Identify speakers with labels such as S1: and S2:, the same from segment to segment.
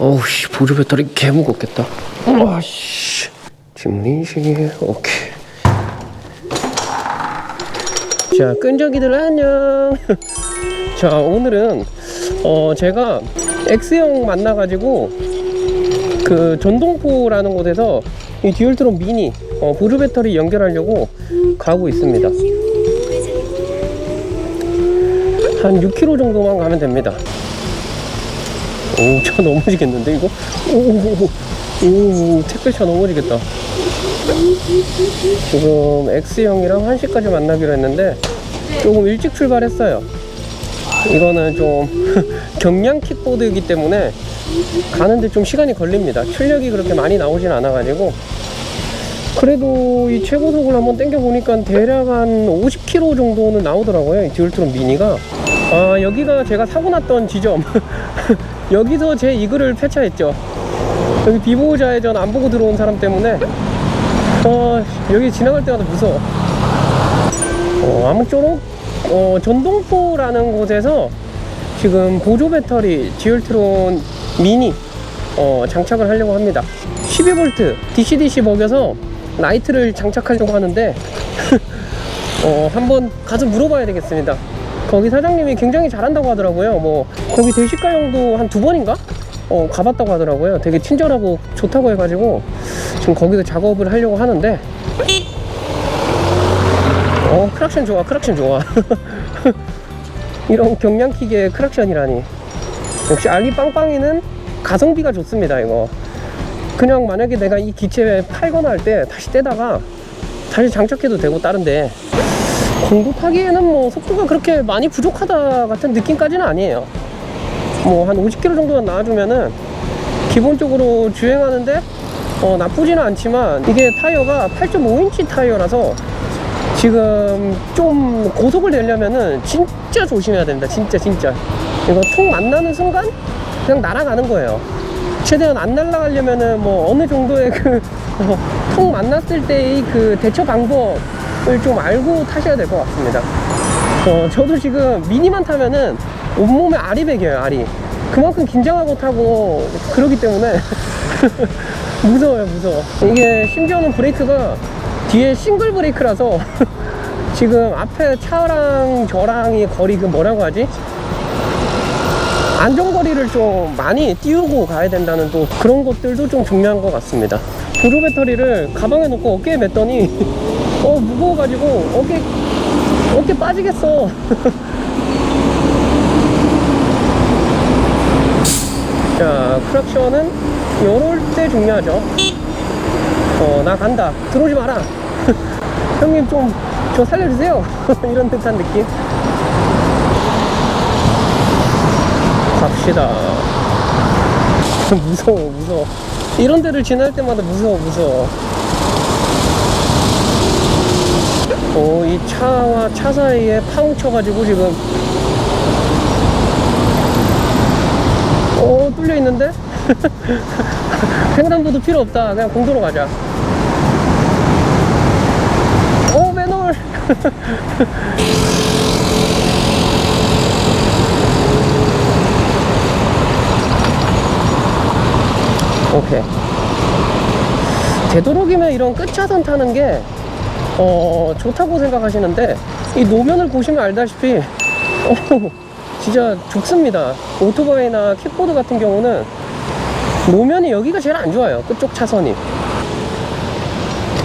S1: 어우 씨 보조 배터리 개 무겁겠다. 와씨. 지문 인식이 오케이. 자 끈적이들 안녕. 자 오늘은 어 제가 X형 만나가지고 그 전동포라는 곳에서 이 듀얼트론 미니 어, 보조 배터리 연결하려고 가고 있습니다. 한 6km 정도만 가면 됩니다 오, 차 넘어지겠는데, 이거? 오, 오, 오, 오, 택배차 넘어지겠다. 지금 X형이랑 1시까지 만나기로 했는데, 조금 일찍 출발했어요. 이거는 좀 경량 킥보드이기 때문에 가는데 좀 시간이 걸립니다. 출력이 그렇게 많이 나오진 않아가지고. 그래도 이 최고속을 한번 땡겨보니까 대략 한 50km 정도는 나오더라고요. 이 듀얼트론 미니가. 아, 여기가 제가 사고 났던 지점. 여기서 제 이글을 폐차했죠. 여기 비보호 좌회전 안 보고 들어온 사람 때문에 어, 여기 지나갈 때마다 무서워. 어, 아무쪼록 어, 전동포라는 곳에서 지금 보조 배터리 듀얼트론 미니 어, 장착을 하려고 합니다. 12V DC-DC 먹여서 라이트를 장착하려고 하는데 어, 한번 가서 물어봐야 되겠습니다. 거기 사장님이 굉장히 잘한다고 하더라고요. 뭐 거기 대식가형도 한 두 번인가? 어, 가봤다고 하더라고요. 되게 친절하고 좋다고 해가지고 지금 거기서 작업을 하려고 하는데 어 크락션 좋아 크락션 좋아 이런 경량킥의 크락션이라니 역시 알리빵빵이는 가성비가 좋습니다 이거 그냥 만약에 내가 이 기체에 팔거나 할 때 다시 떼다가 다시 장착해도 되고 다른데 공도 타기에는 뭐 속도가 그렇게 많이 부족하다 같은 느낌까지는 아니에요. 뭐 한 50km 정도만 나와주면은 기본적으로 주행하는데 어, 나쁘지는 않지만 이게 타이어가 8.5인치 타이어라서 지금 좀 고속을 내려면은 진짜 조심해야 됩니다. 진짜 진짜 이거 통 만나는 순간 그냥 날아가는 거예요. 최대한 안 날아가려면은 뭐 어느 정도의 그, 어, 통 만났을 때의 그 대처 방법을 좀 알고 타셔야 될 것 같습니다. 어, 저도 지금 미니만 타면은 온몸에 알이 배겨요, 알이. 그만큼 긴장하고 타고 그러기 때문에 무서워요, 무서워. 이게 심지어는 브레이크가 뒤에 싱글 브레이크라서 지금 앞에 차랑 저랑이 거리 그 뭐라고 하지? 안전거리를 좀 많이 띄우고 가야 된다는 또 그런 것들도 좀 중요한 것 같습니다. 보조 배터리를 가방에 넣고 어깨에 맸더니 어 무거워가지고 어깨 어깨 빠지겠어. 자 크락션은 요럴 때 중요하죠. 어 나 간다. 들어오지 마라. 형님 좀 저 살려주세요. 이런 듯한 느낌. 갑시다. 무서워, 무서워. 이런 데를 지날 때마다 무서워, 무서워. 오, 이 차와 차 사이에 파묻혀가지고 지금. 오, 뚫려 있는데? 횡단보도 필요 없다. 그냥 공도로 가자. 오, 맨홀! 오케이. 되도록이면 이런 끝차선 타는 게, 어, 좋다고 생각하시는데, 이 노면을 보시면 알다시피, 어, 진짜 좋습니다. 오토바이나 킥보드 같은 경우는, 노면이 여기가 제일 안 좋아요. 끝쪽 차선이.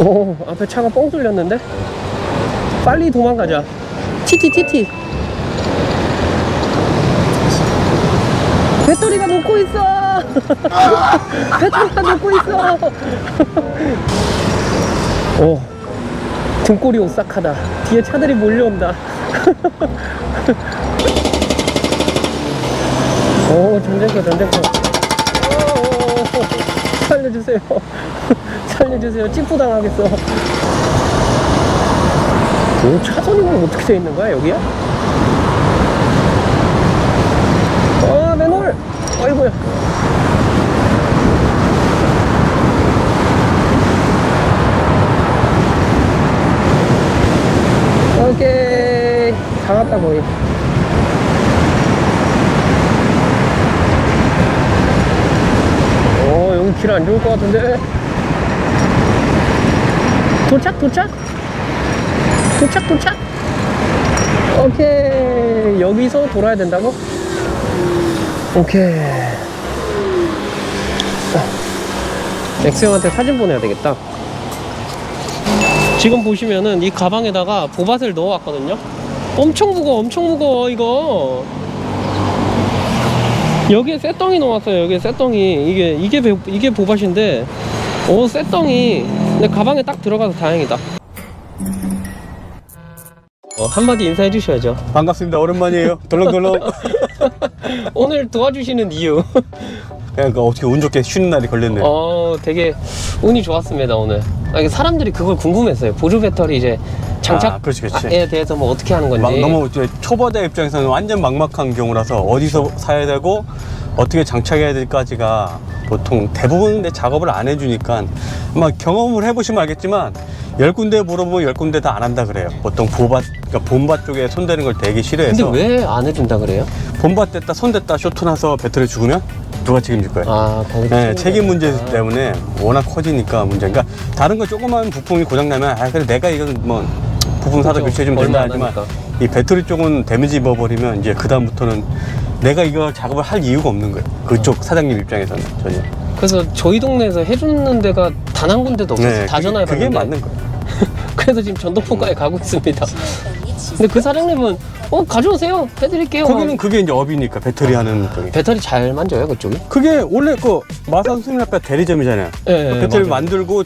S1: 오, 앞에 차가 뻥 뚫렸는데? 빨리 도망가자. 티티티티. 배터리가 녹고 있어! 배터리가 녹고 있어! 오, 등골이 오싹하다. 뒤에 차들이 몰려온다. 오, 전쟁터, 전쟁터. 살려주세요. 살려주세요. 찌푸 당하겠어. 오, 차선이면 어떻게 돼 있는 거야, 여기야? 아, 맨홀! 아이고야. 오케이. 다 갔다, 거의. 길안 좋을 것 같은데? 도착 도착? 도착 도착? 오케이. 여기서 돌아야 된다고? 오케이. 엑스 형한테 사진 보내야 되겠다. 지금 보시면은 이 가방에다가 보밭을 넣어왔거든요 엄청 무거워 엄청 무거워 이거 여기에 쇠덩이 넣어왔어요 여기에 쇠덩이 이게 이게 배- 이게 보밭인데 오 쇠덩이 근데 가방에 딱 들어가서 다행이다 어, 한마디 인사해 주셔야죠
S2: 반갑습니다. 오랜만이에요. 덜렁덜렁.
S1: 오늘 도와주시는 이유
S2: 그러니까 어떻게 운 좋게 쉬는 날이 걸렸네요.
S1: 어 되게 운이 좋았습니다 오늘 아, 이게 사람들이 그걸 궁금했어요 보조 배터리 이제 장착
S2: 아, 그렇지, 그렇지.
S1: 에 대해서 뭐 어떻게 하는 건지
S2: 막 너무 이제 초보자 입장에서는 완전 막막한 경우라서 어디서 사야 되고 어떻게 장착해야 될까지가 보통 대부분 내 작업을 안 해주니까 아마 경험을 해보시면 알겠지만 열 군데 물어보면 열 군데 다 안 한다 그래요. 보통 보밭, 그러니까 본밭 쪽에 손대는 걸 되게
S1: 근데
S2: 싫어해서
S1: 왜 안 해준다 그래요?
S2: 본밭 됐다 손댔다 쇼트 나서 배터리 죽으면 누가 책임질 거예요?
S1: 아 거기
S2: 네, 책임 문제 때문에 워낙 커지니까 문제가 그러니까 다른 거 조그만 부품이 고장 나면 아 그래 내가 이건 뭐 부품 사다
S1: 그렇죠.
S2: 교체해 주면 된다
S1: 안
S2: 하지만. 이 배터리 쪽은 데미지 입어버리면 이제 그 다음부터는 내가 이거 작업을 할 이유가 없는 거예요. 그쪽 사장님 입장에서는 전혀.
S1: 그래서 저희 동네에서 해주는 데가 단 한 군데도 없었어요 다
S2: 네, 그게,
S1: 전화해 봤는데
S2: 그게 맞는 거예요.
S1: 그래서 지금 전동포가에 가고 있습니다 근데 그 사장님은 어 가져오세요 해드릴게요
S2: 거기는 그게 이제 업이니까 배터리 하는 쪽이.
S1: 배터리 잘 만져요 그쪽이?
S2: 그게 원래 그 마산 수민아빠 대리점이잖아요.
S1: 예, 예,
S2: 배터리
S1: 맞아요.
S2: 만들고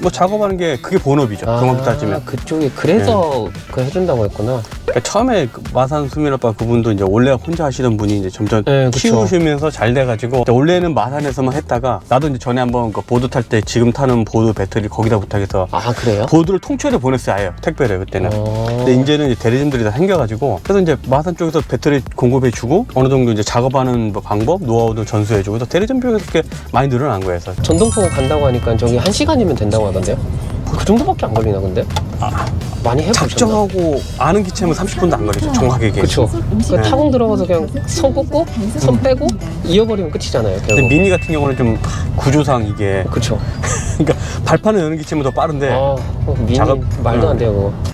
S2: 뭐 작업하는 게 그게 본업이죠. 정확히 따지면.
S1: 아, 그쪽이 그래서 그 해준다고 했구나
S2: 그러니까 처음에 그 마산 수민 아빠 그분도 이제 원래 혼자 하시던 분이 이제 점점
S1: 네, 그쵸.
S2: 키우시면서 잘 돼가지고 이제 원래는 마산에서만 했다가 나도 이제 전에 한번 그 보드 탈 때 지금 타는 보드 배터리 거기다 부탁해서
S1: 아 그래요?
S2: 보드를 통째로 보냈어요 아예 택배를 그때는
S1: 어.
S2: 근데 이제는 이제 대리점들이 다 생겨가지고 그래서 이제 마산 쪽에서 배터리 공급해 주고 어느 정도 이제 작업하는 뭐 방법 노하우도 전수해 주고 그래서 대리점 쪽에서 그렇게 많이 늘어난 거예요 그래서
S1: 전동포가 간다고 하니까 저기 한 시간이면 된다고 하던데요? 그 정도밖에 안 걸리나 근데? 많이 해보셨나?
S2: 작정하고 아는 기체면 30분도 안 걸리죠 정확하게.
S1: 그쵸 그
S2: 네.
S1: 타공 들어가서 그냥 손 꽂고 손 빼고 이어버리면 끝이잖아요
S2: 근데
S1: 결국
S2: 미니 같은 경우는 좀 구조상 이게
S1: 그쵸
S2: 그러니까 발판을 여는 기체면 더 빠른데
S1: 아 어, 미니
S2: 작업-
S1: 말도 안
S2: 응.
S1: 돼요 그거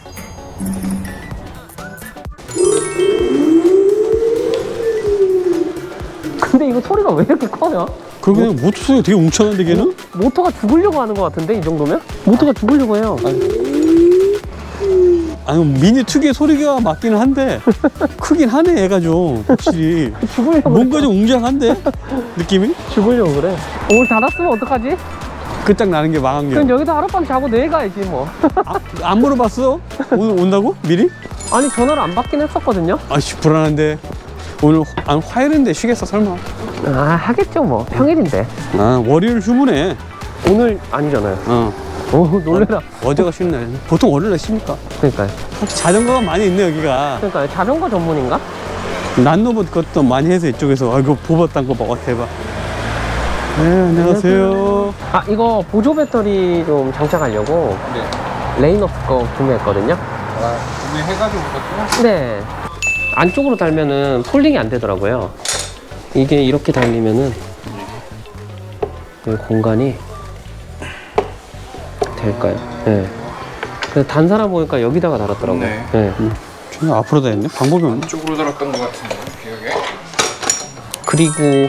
S1: 근데 이거 소리가 왜 이렇게 커요?
S2: 그 그냥 모터 소리가 되게 웅장한데 걔는?
S1: 모터가 죽으려고 하는 것 같은데 이 정도면? 모터가 죽으려고 해요
S2: 아니 미니 특유의 소리가 맞기는 한데 크긴 하네 얘가 좀 확실히
S1: 죽으려고
S2: 뭔가 좀 웅장한데 느낌이?
S1: 죽으려고 그래 오늘 닫았으면 어떡하지?
S2: 끝장 나는 게 망한 게.
S1: 그럼 여기서 하룻밤 자고 내일 가야지 뭐
S2: 아, 안 물어봤어? 오늘 온다고? 미리?
S1: 아니 전화를 안 받긴 했었거든요
S2: 아씨 불안한데 오늘 화- 안 화요일인데 쉬겠어 설마?
S1: 아 하겠죠 뭐 평일인데
S2: 아 월요일 휴무네.
S1: 오늘 아니잖아요
S2: 어.
S1: 오 놀래라
S2: 어제가 쉬는 날. 보통 월요일에 쉽니까?
S1: 그러니까요
S2: 혹시 자전거가 많이 있네 여기가.
S1: 그러니까요 자전거 전문인가?
S2: 난로봇 것도 많이 해서 이쪽에서 아이고 보봤단 거 봐. 대박. 네 안녕하세요.
S1: 아 이거 보조 배터리 좀 장착하려고 레인업 거 구매했거든요
S3: 아, 구매해가지고 오셨구나.
S1: 네 안쪽으로 달면은 폴딩이 안 되더라고요 이게 이렇게 달리면은 이 공간이 될까요? 네. 그래서 단 사람 보니까 여기다가 달았더라고요
S3: 네.
S1: 네.
S2: 저 앞으로 다 했네. 방법이 없네.
S3: 쪽으로 달았던 것 같은데, 기억에.
S1: 그리고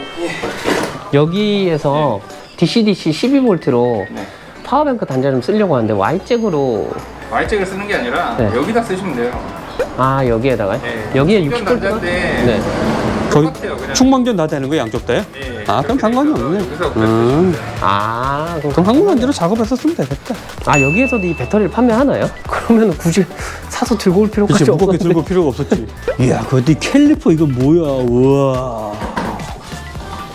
S1: 여기에서 DC-DC 12V로
S3: 네.
S1: 파워뱅크 단자 좀 쓰려고 하는데 Y잭으로
S3: Y잭을 쓰는 게 아니라
S1: 네.
S3: 여기다 쓰시면 돼요.
S1: 아 여기에다가
S3: 네.
S1: 여기에
S3: 충전
S1: 60V
S3: 단자인데
S1: 네.
S2: 거기
S3: 똑같아요, 그냥.
S2: 충만견 다 되는 거 양쪽 다요?
S3: 예,
S2: 아 그럼 상관이 없네.
S3: 여기서
S2: 음.
S1: 아 그럼
S2: 그럼 한국 만 대로 작업했었으면 되겠다.
S1: 아 여기에서도 이 배터리를 판매하나요? 그러면 굳이 사서 들고 올 필요까지
S2: 그치 무겁게 들고 필요가 없었지. 이야 그것도 캘리퍼 이거 뭐야? 우와.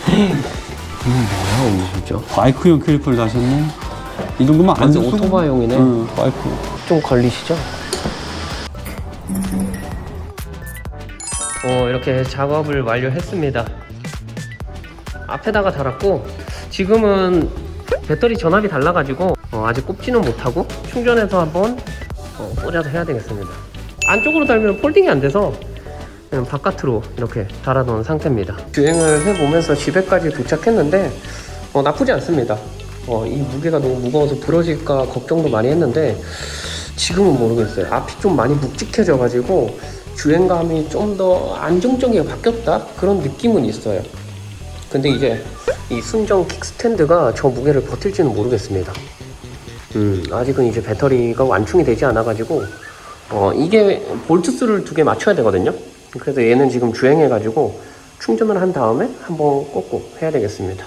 S1: 뭐야 진짜
S2: 바이크용 캘리퍼를 다셨네. 이 정도면 안
S1: 완전
S2: 쓰고.
S1: 오토바이용이네
S2: 응 바이크.
S1: 좀 걸리시죠? 어 이렇게 작업을 완료했습니다. 앞에다가 달았고 지금은 배터리 전압이 달라가지고 어, 아직 꼽지는 못하고 충전해서 한번 어, 꽂아서 해야 되겠습니다. 안쪽으로 달면 폴딩이 안 돼서 그냥 바깥으로 이렇게 달아놓은 상태입니다. 주행을 해보면서 집에까지 도착했는데 어, 나쁘지 않습니다. 어, 이 무게가 너무 무거워서 부러질까 걱정도 많이 했는데 지금은 모르겠어요. 앞이 좀 많이 묵직해져가지고 주행감이 좀 더 안정적이게 바뀌었다 그런 느낌은 있어요. 근데 이제 이 순정 킥스탠드가 저 무게를 버틸지는 모르겠습니다. 음, 아직은 이제 배터리가 완충이 되지 않아가지고 어, 이게 볼트 수를 두 개 맞춰야 되거든요. 그래서 얘는 지금 주행해가지고 충전을 한 다음에 한번 꽂고 해야 되겠습니다.